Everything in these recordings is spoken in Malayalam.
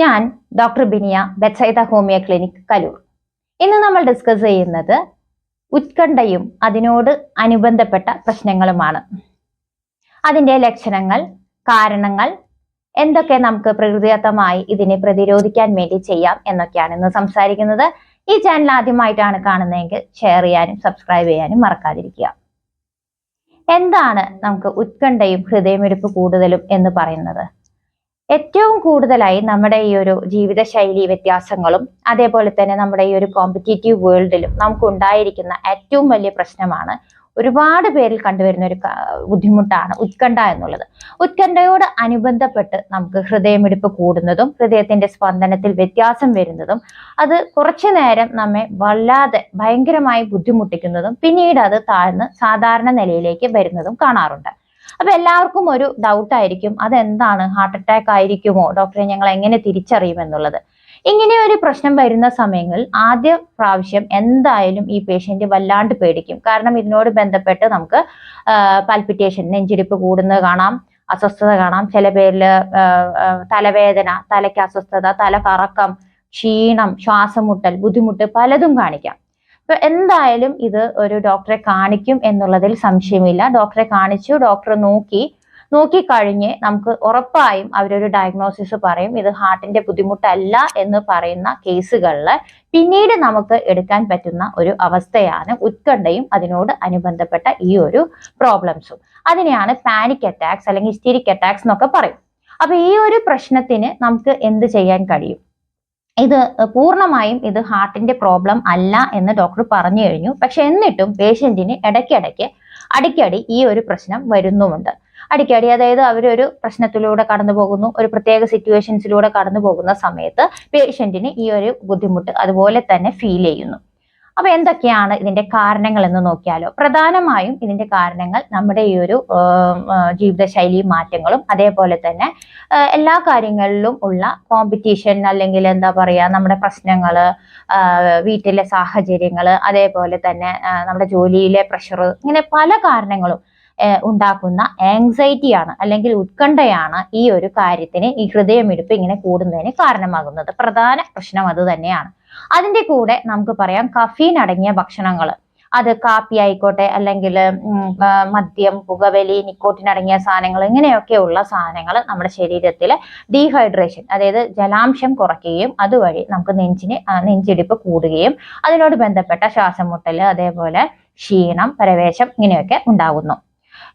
ഞാൻ doctor Biniya Bethsaida homeo clinic Kaloor. ഇന്ന് നമ്മൾ ഡിസ്കസ് ചെയ്യുന്നത് ഉത്കണ്ഠയും അതിനോട് അനുബന്ധപ്പെട്ട പ്രശ്നങ്ങളുമാണ്. അതിന്റെ ലക്ഷണങ്ങൾ കാരണങ്ങൾ എന്തൊക്കെ നമുക്ക് പ്രകൃതിദത്തമായി ഇതിനെ പ്രതിരോധിക്കാൻ വേണ്ടി ചെയ്യാം എന്നൊക്കെയാണ് ഇന്ന് സംസാരിക്കുന്നത്. ഈ ചാനൽ ആദ്യമായിട്ടാണ് കാണുന്നതെങ്കിൽ ഷെയർ ചെയ്യാനും സബ്സ്ക്രൈബ് ചെയ്യാനും മറക്കാതിരിക്കുക. എന്താണ് നമുക്ക് ഉത്കണ്ഠയും ഹൃദയമിടിപ്പ് കൂടുതലും എന്ന് പറയുന്നത്? ഏറ്റവും കൂടുതലായി നമ്മുടെ ഈ ഒരു ജീവിതശൈലി വ്യത്യാസങ്ങളും അതേപോലെ തന്നെ നമ്മുടെ ഈ ഒരു കോമ്പറ്റേറ്റീവ് വേൾഡിലും നമുക്ക് ഉണ്ടായിരിക്കുന്ന ഏറ്റവും വലിയ പ്രശ്നമാണ് ഒരുപാട് പേരിൽ കണ്ടുവരുന്ന ഒരു ബുദ്ധിമുട്ടാണ് ഉത്കണ്ഠ എന്നുള്ളത്. ഉത്കണ്ഠയോട് അനുബന്ധപ്പെട്ട് നമുക്ക് ഹൃദയമിടിപ്പ് കൂടുന്നതും ഹൃദയത്തിന്റെ സ്പന്ദനത്തിൽ വ്യത്യാസം വരുന്നതും അത് കുറച്ചു നേരം നമ്മെ വല്ലാതെ ഭയങ്കരമായി ബുദ്ധിമുട്ടിക്കുന്നതും പിന്നീട് അത് താഴ്ന്ന് സാധാരണ നിലയിലേക്ക് വരുന്നതും കാണാറുണ്ട്. അപ്പൊ എല്ലാവർക്കും ഒരു ഡൗട്ട് ആയിരിക്കും. അതെന്താണ്? ഹാർട്ട് അറ്റാക്ക് ആയിരിക്കുമോ? ഡോക്ടറെ ഞങ്ങൾ എങ്ങനെ തിരിച്ചറിയും എന്നുള്ളത്. ഇങ്ങനെ ഒരു പ്രശ്നം വരുന്ന സമയങ്ങളിൽ ആദ്യ പ്രാവശ്യം എന്തായാലും ഈ പേഷ്യന്റ് വല്ലാണ്ട് പേടിക്കും. കാരണം ഇതിനോട് ബന്ധപ്പെട്ട് നമുക്ക് പാൽപിറ്റേഷൻ നെഞ്ചിടിപ്പ് കൂടുന്നത് കാണാം അസ്വസ്ഥത കാണാം. ചില പേരിൽ തലവേദന തലയ്ക്ക് അസ്വസ്ഥത തല കറക്കം ക്ഷീണം ശ്വാസമുട്ടൽ ബുദ്ധിമുട്ട് പലതും കാണിക്കാം. ഇപ്പൊ എന്തായാലും ഇത് ഒരു ഡോക്ടറെ കാണിക്കും എന്നുള്ളതിൽ സംശയമില്ല. ഡോക്ടറെ കാണിച്ചു ഡോക്ടർ നോക്കി. നോക്കിക്കഴിഞ്ഞ് നമുക്ക് ഉറപ്പായും അവരൊരു ഡയഗ്നോസിസ് പറയും ഇത് ഹാർട്ടിന്റെ ബുദ്ധിമുട്ടല്ല എന്ന് പറയുന്ന കേസുകളിൽ പിന്നീട് നമുക്ക് എടുക്കാൻ പറ്റുന്ന ഒരു അവസ്ഥയാണ് ഉത്കണ്ഠയും അതിനോട് അനുബന്ധപ്പെട്ട ഈ ഒരു പ്രോബ്ലംസും അതിനെയാണ് പാനിക് അറ്റാക്സ് അല്ലെങ്കിൽ ഹിസ്റ്റീരിക് അറ്റാക്സ് എന്നൊക്കെ പറയും. അപ്പൊ ഈ ഒരു പ്രശ്നത്തിന് നമുക്ക് എന്ത് ചെയ്യാൻ കഴിയും? ഇത് പൂർണമായും ഇത് ഹാർട്ടിന്റെ പ്രോബ്ലം അല്ല എന്ന് ഡോക്ടർ പറഞ്ഞു കഴിഞ്ഞു. പക്ഷെ എന്നിട്ടും പേഷ്യന്റിന് ഇടയ്ക്കിടയ്ക്ക് അടിക്കടി ഈ ഒരു പ്രശ്നം വരുന്നുമുണ്ട്. അടിക്കടി അതായത് അവരൊരു പ്രശ്നത്തിലൂടെ കടന്നു പോകുന്നു ഒരു പ്രത്യേക സിറ്റുവേഷൻസിലൂടെ കടന്നു പോകുന്ന സമയത്ത് പേഷ്യന്റിന് ഈ ഒരു ബുദ്ധിമുട്ട് അതുപോലെ തന്നെ ഫീൽ ചെയ്യുന്നു. അപ്പൊ എന്തൊക്കെയാണ് ഇതിന്റെ കാരണങ്ങൾ എന്ന് നോക്കിയാലോ? പ്രധാനമായും ഇതിന്റെ കാരണങ്ങൾ നമ്മുടെ ഈ ഒരു ജീവിതശൈലി മാറ്റങ്ങളും അതേപോലെ തന്നെ എല്ലാ കാര്യങ്ങളിലും ഉള്ള കോമ്പറ്റീഷൻ അല്ലെങ്കിൽ എന്താ പറയാ നമ്മുടെ പ്രശ്നങ്ങൾ വീട്ടിലെ സാഹചര്യങ്ങൾ അതേപോലെ തന്നെ നമ്മുടെ ജോലിയിലെ പ്രഷർ ഇങ്ങനെ പല കാരണങ്ങളും ഉണ്ടാക്കുന്ന ആങ്സൈറ്റിയാണ് അല്ലെങ്കിൽ ഉത്കണ്ഠയാണ് ഈ ഒരു കാര്യത്തിന് ഈ ഹൃദയമിടിപ്പ് ഇങ്ങനെ കൂടുന്നതിന് കാരണമാകുന്നത്. പ്രധാന പ്രശ്നം അത് തന്നെയാണ്. അതിന്റെ കൂടെ നമുക്ക് പറയാം കഫീൻ അടങ്ങിയ ഭക്ഷണങ്ങൾ അത് കാപ്പി ആയിക്കോട്ടെ അല്ലെങ്കിൽ മദ്യം പുകവലി നിക്കോട്ടിൻ അടങ്ങിയ സാധനങ്ങൾ ഇങ്ങനെയൊക്കെയുള്ള സാധനങ്ങൾ നമ്മുടെ ശരീരത്തിൽ ഡീഹൈഡ്രേഷൻ അതായത് ജലാംശം കുറയ്ക്കുകയും അതുവഴി നമുക്ക് നെഞ്ചിന് നെഞ്ചിടിപ്പ് കൂടുകയും അതിനോട് ബന്ധപ്പെട്ട ശ്വാസം മുട്ടൽ അതേപോലെ ക്ഷീണം പരവേശം ഇങ്ങനെയൊക്കെ ഉണ്ടാകുന്നു.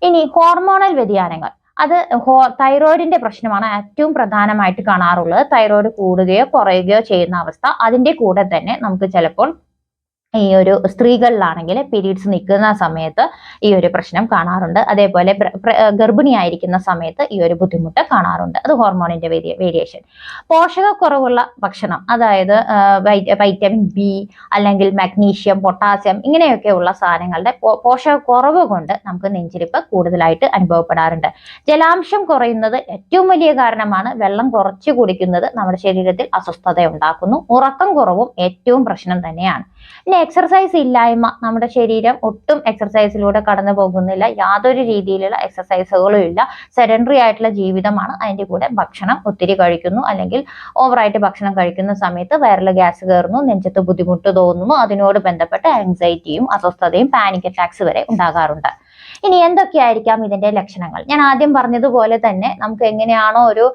ഇനി ഹോർമോണൽ വ്യതിയാനങ്ങൾ. അത് ഹോ തൈറോയിഡിന്റെ പ്രശ്നമാണ് ഏറ്റവും പ്രധാനമായിട്ട് കാണാറുള്ളത്. തൈറോയിഡ് കൂടുകയോ കുറയുകയോ ചെയ്യുന്ന അവസ്ഥ അതിന്റെ കൂടെ തന്നെ നമുക്ക് ചിലപ്പോൾ ഈ ഒരു സ്ത്രീകളിലാണെങ്കിൽ പീരീഡ്സ് നിൽക്കുന്ന സമയത്ത് ഈ ഒരു പ്രശ്നം കാണാറുണ്ട്. അതേപോലെ ഗർഭിണിയായിരിക്കുന്ന സമയത്ത് ഈ ഒരു ബുദ്ധിമുട്ട് കാണാറുണ്ട്. അത് ഹോർമോണിന്റെ വേരിയേഷൻ പോഷകക്കുറവുള്ള ഭക്ഷണം അതായത് വൈറ്റമിൻ ബി അല്ലെങ്കിൽ മഗ്നീഷ്യം പൊട്ടാസ്യം ഇങ്ങനെയൊക്കെ ഉള്ള സാധനങ്ങളുടെ പോഷകക്കുറവ് കൊണ്ട് നമുക്ക് നെഞ്ചിരിപ്പ് കൂടുതലായിട്ട് അനുഭവപ്പെടാറുണ്ട്. ജലാംശം കുറയുന്നത് ഏറ്റവും വലിയ കാരണമാണ്. വെള്ളം കുറച്ച് കുടിക്കുന്നത് നമ്മുടെ ശരീരത്തിൽ അസ്വസ്ഥത ഉണ്ടാക്കുന്നു ഉറക്കം കുറവും ഏറ്റവും പ്രശ്നം തന്നെയാണ്. ഇനി എക്സർസൈസ് ഇല്ലായ്മ നമ്മുടെ ശരീരം ഒട്ടും എക്സർസൈസിലൂടെ കടന്നു പോകുന്നില്ല. യാതൊരു രീതിയിലുള്ള എക്സർസൈസുകളും ഇല്ല. സെഡൻഡറി ആയിട്ടുള്ള ജീവിതമാണ് അതിന്റെ കൂടെ ഭക്ഷണം ഒത്തിരി കഴിക്കുന്നു. അല്ലെങ്കിൽ ഓവറായിട്ട് ഭക്ഷണം കഴിക്കുന്ന സമയത്ത് വയറിൽ ഗ്യാസ് കയറുന്നു നെഞ്ചത്ത് ബുദ്ധിമുട്ട് തോന്നുന്നു. അതിനോട് ബന്ധപ്പെട്ട് ആൻസൈറ്റിയും അസ്വസ്ഥതയും പാനിക് അറ്റാക്സ് വരെ ഉണ്ടാകാറുണ്ട്. ഇനി എന്തൊക്കെയായിരിക്കാം ഇതിന്റെ ലക്ഷണങ്ങൾ? ഞാൻ ആദ്യം പറഞ്ഞതുപോലെ തന്നെ നമുക്ക് എങ്ങനെയാണോ ഒരു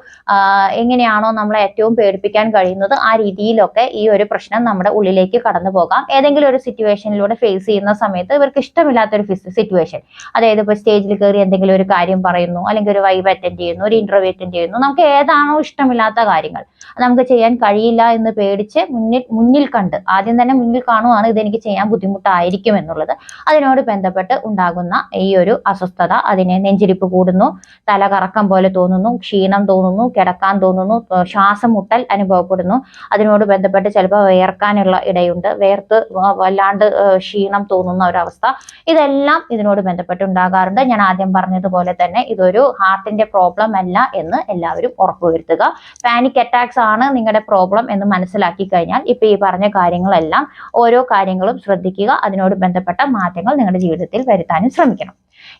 എങ്ങനെയാണോ നമ്മളെ ഏറ്റവും പേടിപ്പിക്കാൻ കഴിയുന്നത് ആ രീതിയിലൊക്കെ ഈ ഒരു പ്രശ്നം നമ്മുടെ ഉള്ളിലേക്ക് കടന്നു പോകാം. ഏതെങ്കിലും ഒരു സിറ്റുവേഷനിലൂടെ ഫേസ് ചെയ്യുന്ന സമയത്ത് ഇവർക്ക് ഇഷ്ടമില്ലാത്ത ഒരു സിറ്റുവേഷൻ അതായത് ഇപ്പോൾ സ്റ്റേജിൽ കയറി എന്തെങ്കിലും ഒരു കാര്യം പറയുന്നു അല്ലെങ്കിൽ ഒരു വൈബ് അറ്റൻഡ് ചെയ്യുന്നു ഒരു ഇന്റർവ്യൂ അറ്റൻഡ് ചെയ്യുന്നു നമുക്ക് ഏതാണോ ഇഷ്ടമില്ലാത്ത കാര്യങ്ങൾ. നമുക്ക് ചെയ്യാൻ കഴിയില്ല എന്ന് പേടിച്ച് മുന്നിൽ മുന്നിൽ കണ്ട് ആദ്യം തന്നെ മുന്നിൽ കാണുവാണ് ഇതെനിക്ക് ചെയ്യാൻ ബുദ്ധിമുട്ടായിരിക്കും എന്നുള്ളത്. അതിനോട് ബന്ധപ്പെട്ട് ഉണ്ടാകുന്ന ഈ ഒരു അസ്വസ്ഥത അതിനെ നെഞ്ചിരിപ്പ് കൂടുന്നു. തലകറക്കം പോലെ തോന്നുന്നു ക്ഷീണം തോന്നുന്നു കിടക്കാൻ തോന്നുന്നു ശ്വാസം മുട്ടൽ അനുഭവപ്പെടുന്നു. അതിനോട് ബന്ധപ്പെട്ട് ചിലപ്പോൾ വേർക്കാനുള്ള ഇടയുണ്ട്. വേർത്ത് വല്ലാണ്ട് ക്ഷീണം തോന്നുന്ന ഒരവസ്ഥ. ഇതെല്ലാം ഇതിനോട് ബന്ധപ്പെട്ട് ഉണ്ടാകാറുണ്ട്. ഞാൻ ആദ്യം പറഞ്ഞതുപോലെ തന്നെ ഇതൊരു ഹാർട്ടിന്റെ പ്രോബ്ലം അല്ല എന്ന് എല്ലാവരും ഉറപ്പുവരുത്തുക. പാനിക് അറ്റാക്സ് ആണ് നിങ്ങളുടെ പ്രോബ്ലം എന്ന് മനസ്സിലാക്കി കഴിഞ്ഞാൽ ഇപ്പൊ ഈ പറഞ്ഞ കാര്യങ്ങളെല്ലാം ഓരോ കാര്യങ്ങളും ശ്രദ്ധിക്കുക. അതിനോട് ബന്ധപ്പെട്ട മാറ്റങ്ങൾ നിങ്ങളുടെ ജീവിതത്തിൽ വരുത്താനും ശ്രമിക്കണം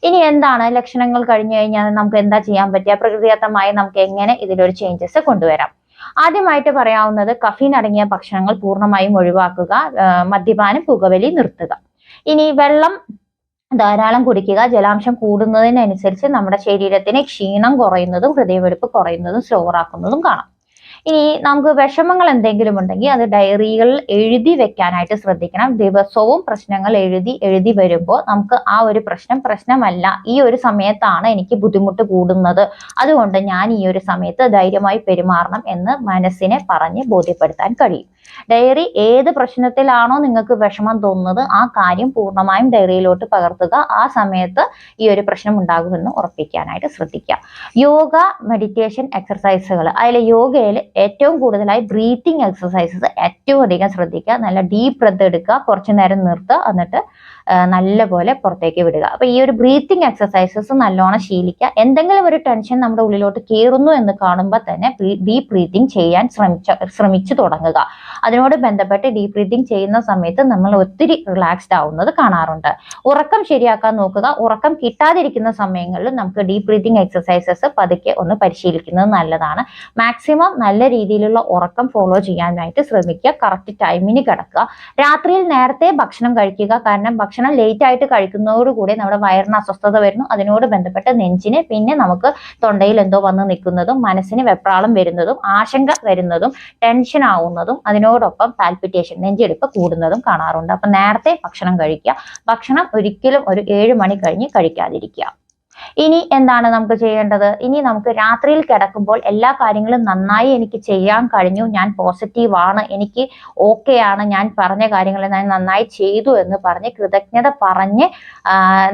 ഇനി എന്താണ് ലക്ഷണങ്ങൾ കഴിഞ്ഞു കഴിഞ്ഞാൽ നമുക്ക് എന്താ ചെയ്യാൻ പറ്റുക? പ്രകൃതിദത്തമായി നമുക്ക് എങ്ങനെ ഇതിലൊരു ചേഞ്ചസ് കൊണ്ടുവരാം? ആദ്യമായിട്ട് പറയാവുന്നത് കഫീൻ അടങ്ങിയ ഭക്ഷണങ്ങൾ പൂർണമായും ഒഴിവാക്കുക മദ്യപാനം പുകവലി നിർത്തുക. ഇനി വെള്ളം ധാരാളം കുടിക്കുക ജലാംശം കൂടുന്നതിനനുസരിച്ച് നമ്മുടെ ശരീരത്തിന് ക്ഷീണം കുറയുന്നതും ഹൃദയമെടുപ്പ് കുറയുന്നതും സ്ലോവർ ആക്കുന്നതും കാണാം. ഇനി നമുക്ക് വിഷമങ്ങൾ എന്തെങ്കിലും ഉണ്ടെങ്കിൽ അത് ഡയറികളിൽ എഴുതി വെക്കാനായിട്ട് ശ്രദ്ധിക്കണം. ദിവസവും പ്രശ്നങ്ങൾ എഴുതി എഴുതി വരുമ്പോൾ നമുക്ക് ആ ഒരു പ്രശ്നം പ്രശ്നമല്ല. ഈ ഒരു സമയത്താണ് എനിക്ക് ബുദ്ധിമുട്ട് കൂടുന്നത്. അതുകൊണ്ട് ഞാൻ ഈ ഒരു സമയത്ത് ധൈര്യമായി പെരുമാറണം എന്ന് മനസ്സിനെ പറഞ്ഞ് ബോധ്യപ്പെടുത്താൻ കഴിയും. ഡയറി ഏത് പ്രശ്നത്തിലാണോ നിങ്ങൾക്ക് വിഷമം തോന്നുന്നത് ആ കാര്യം പൂർണമായും ഡയറിയിലോട്ട് പകർത്തുക. ആ സമയത്ത് ഈ ഒരു പ്രശ്നം ഉണ്ടാകുമെന്ന് ഉറപ്പിക്കാനായിട്ട് ശ്രദ്ധിക്കുക. യോഗ മെഡിറ്റേഷൻ എക്സസൈസുകൾ അതിൽ യോഗയിൽ ഏറ്റവും കൂടുതലായി ബ്രീത്തിങ് എക്സസൈസസ് ഏറ്റവും അധികം ശ്രദ്ധിക്കുക. നല്ല ഡീപ്പ് ബ്രത്ത് എടുക്കുക. കുറച്ചു നേരം നിർത്തുക എന്നിട്ട് നല്ലപോലെ പുറത്തേക്ക് വിടുക. അപ്പൊ ഈ ഒരു ബ്രീത്തിങ് എക്സസൈസസ് നല്ലോണം ശീലിക്കുക. എന്തെങ്കിലും ഒരു ടെൻഷൻ നമ്മുടെ ഉള്ളിലോട്ട് കയറുന്നു എന്ന് കാണുമ്പോൾ തന്നെ ഡീപ്പ് ബ്രീത്തിങ് ചെയ്യാൻ ശ്രമിച്ച ശ്രമിച്ചു തുടങ്ങുക. അതിനോട് ബന്ധപ്പെട്ട് ഡീപ് ബ്രീതിങ് ചെയ്യുന്ന സമയത്ത് നമ്മൾ ഒത്തിരി റിലാക്സ്ഡ് ആവുന്നത് കാണാറുണ്ട്. ഉറക്കം ശരിയാക്കാൻ നോക്കുക. ഉറക്കം കിട്ടാതിരിക്കുന്ന സമയങ്ങളിൽ നമുക്ക് ഡീപ് ബ്രീതിങ് എക്സസൈസസ് പതുക്കെ ഒന്ന് പരിശീലിക്കുന്നത് നല്ലതാണ്. മാക്സിമം നല്ല രീതിയിലുള്ള ഉറക്കം ഫോളോ ചെയ്യാനായിട്ട് ശ്രമിക്കുക. കറക്റ്റ് ടൈമിന് കിടക്കുക. രാത്രിയിൽ നേരത്തെ ഭക്ഷണം കഴിക്കുക. കാരണം ഭക്ഷണം ലേറ്റ് ആയിട്ട് കഴിക്കുന്നതോടുകൂടി നമ്മുടെ വയറിന് അസ്വസ്ഥത വരുന്നു. അതിനോട് ബന്ധപ്പെട്ട് നെഞ്ചിന് പിന്നെ നമുക്ക് തൊണ്ടയിൽ എന്തോ വന്ന് നിൽക്കുന്നതും മനസ്സിന് വെപ്രാളം വരുന്നതും ആശങ്ക വരുന്നതും ടെൻഷൻ ആവുന്നതും അതിനോടൊപ്പം പാൽപിറ്റേഷൻ നെഞ്ചെടുപ്പ് കൂടുന്നതും കാണാറുണ്ട്. അപ്പൊ നേരത്തെ ഭക്ഷണം കഴിക്കുക. ഭക്ഷണം ഒരിക്കലും ഒരു ഏഴ് മണി കഴിഞ്ഞ് കഴിക്കാതിരിക്കുക. ഇനി എന്താണ് നമുക്ക് ചെയ്യേണ്ടത്? ഇനി നമുക്ക് രാത്രിയിൽ കിടക്കുമ്പോൾ എല്ലാ കാര്യങ്ങളും നന്നായി എനിക്ക് ചെയ്യാൻ കഴിഞ്ഞു. ഞാൻ പോസിറ്റീവ് ആണ്. എനിക്ക് ഓക്കെ ആണ്. ഞാൻ പറഞ്ഞ കാര്യങ്ങൾ ഞാൻ നന്നായി ചെയ്തു എന്ന് പറഞ്ഞ് കൃതജ്ഞത പറഞ്ഞ്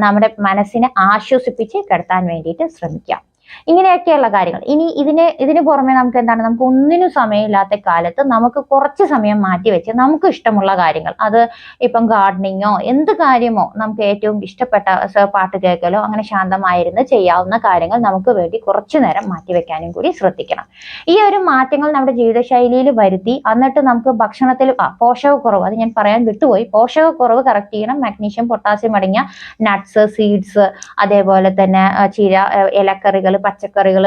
നമ്മുടെ മനസ്സിനെ ആശ്വസിപ്പിച്ച് കിടത്താൻ വേണ്ടിയിട്ട് ശ്രമിക്കാം. ഇങ്ങനെയൊക്കെയുള്ള കാര്യങ്ങൾ. ഇനി ഇതിനെ ഇതിന് പുറമെ നമുക്ക് എന്താണ്? നമുക്ക് ഒന്നിനും സമയമില്ലാത്ത കാലത്ത് നമുക്ക് കുറച്ച് സമയം മാറ്റി വെച്ച് നമുക്ക് ഇഷ്ടമുള്ള കാര്യങ്ങൾ. അത് ഇപ്പം ഗാർഡനിങ്ങോ എന്ത് കാര്യമോ നമുക്ക് ഏറ്റവും ഇഷ്ടപ്പെട്ട പാട്ട് കേൾക്കലോ അങ്ങനെ ശാന്തമായിരുന്ന് ചെയ്യാവുന്ന കാര്യങ്ങൾ നമുക്ക് വേണ്ടി കുറച്ചു നേരം മാറ്റി വെക്കാനും കൂടി ശ്രദ്ധിക്കണം. ഈ ഒരു മാറ്റങ്ങൾ നമ്മുടെ ജീവിതശൈലിയിൽ വരുത്തി എന്നിട്ട് നമുക്ക് ഭക്ഷണത്തിൽ പോഷകക്കുറവ് അത് ഞാൻ പറയാൻ വിട്ടുപോയി. പോഷകക്കുറവ് കറക്റ്റ് ചെയ്യണം. മാഗ്നീഷ്യം പൊട്ടാസ്യം അടങ്ങിയ നട്ട്സ് സീഡ്സ് അതേപോലെ തന്നെ ചീര ആ, ഇലക്കറികൾ പച്ചക്കറികൾ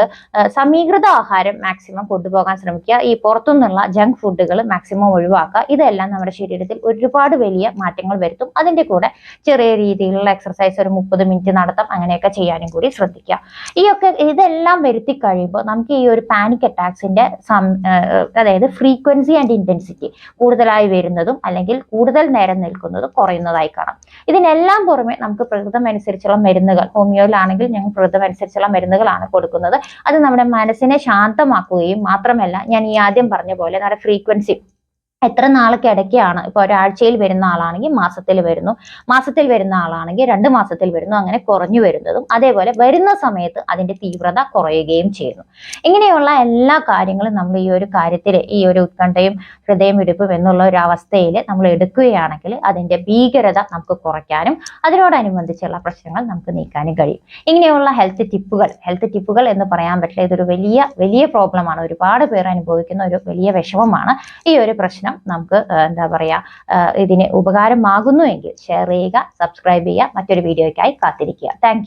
സമീകൃത ആഹാരം മാക്സിമം കൊണ്ടുപോകാൻ ശ്രമിക്കുക. ഈ പുറത്തുനിന്നുള്ള ജങ്ക് ഫുഡുകൾ മാക്സിമം ഒഴിവാക്കുക. ഇതെല്ലാം നമ്മുടെ ശരീരത്തിൽ ഒരുപാട് വലിയ മാറ്റങ്ങൾ വരുത്തും. അതിന്റെ കൂടെ ചെറിയ രീതിയിലുള്ള എക്സർസൈസ് ഒരു മുപ്പത് മിനിറ്റ് നടത്താം അങ്ങനെയൊക്കെ ചെയ്യാനും കൂടി ശ്രദ്ധിക്കുക. ഈ ഒക്കെ ഇതെല്ലാം വരുത്തി കഴിയുമ്പോൾ നമുക്ക് ഈ ഒരു പാനിക് അറ്റാക്സിന്റെ അതായത് ഫ്രീക്വൻസി ആൻഡ് ഇന്റൻസിറ്റി കൂടുതലായി വരുന്നതും അല്ലെങ്കിൽ കൂടുതൽ നേരം നിൽക്കുന്നതും കുറയുന്നതായി കാണാം. ഇതിനെല്ലാം പുറമെ നമുക്ക് പ്രകൃതം അനുസരിച്ചുള്ള മരുന്നുകൾ ഹോമിയോയിലാണെങ്കിൽ ഞങ്ങൾ പ്രകൃതം അനുസരിച്ചുള്ള മരുന്നുകളാണ് കൊടുക്കുന്നത്. അത് നമ്മുടെ മനസ്സിനെ ശാന്തമാക്കുകയും മാത്രമല്ല ഞാൻ ഈ ആദ്യം പറഞ്ഞ പോലെ നമ്മുടെ ഫ്രീക്വൻസി എത്ര നാളൊക്കിടയ്ക്കാണ് ഇപ്പൊ ഒരാഴ്ചയിൽ വരുന്ന ആളാണെങ്കിൽ മാസത്തിൽ വരുന്നു. മാസത്തിൽ വരുന്ന ആളാണെങ്കിൽ രണ്ട് മാസത്തിൽ വരുന്നു. അങ്ങനെ കുറഞ്ഞു വരുന്നതും അതേപോലെ വരുന്ന സമയത്ത് അതിന്റെ തീവ്രത കുറയുകയും ചെയ്യുന്നു. ഇങ്ങനെയുള്ള എല്ലാ കാര്യങ്ങളും നമ്മൾ ഈ ഒരു കാര്യത്തിൽ ഈ ഒരു ഉത്കണ്ഠയും ഹൃദയമിടിപ്പും എന്നുള്ള ഒരു അവസ്ഥയിൽ നമ്മൾ എടുക്കുകയാണെങ്കിൽ അതിന്റെ ഭീകരത നമുക്ക് കുറയ്ക്കാനും അതിനോടനുബന്ധിച്ചുള്ള പ്രശ്നങ്ങൾ നമുക്ക് നീക്കാനും കഴിയും. ഇങ്ങനെയുള്ള ഹെൽത്ത് ടിപ്പുകൾ ഹെൽത്ത് ടിപ്പുകൾ എന്ന് പറയാൻ പറ്റില്ല. ഇതൊരു വലിയ വലിയ പ്രോബ്ലമാണ് ഒരുപാട് പേർ അനുഭവിക്കുന്ന ഒരു വലിയ വിഷമമാണ് ഈ ഒരു പ്രശ്നം. നമുക്ക് എന്താ പറയാ ഇതിന് ഇതിന് ഉപകാരമാകുന്നുവെങ്കിൽ ഷെയർ ചെയ്യുക സബ്സ്ക്രൈബ് ചെയ്യുക മറ്റൊരു വീഡിയോയ്ക്കായി കാത്തിരിക്കുക. താങ്ക്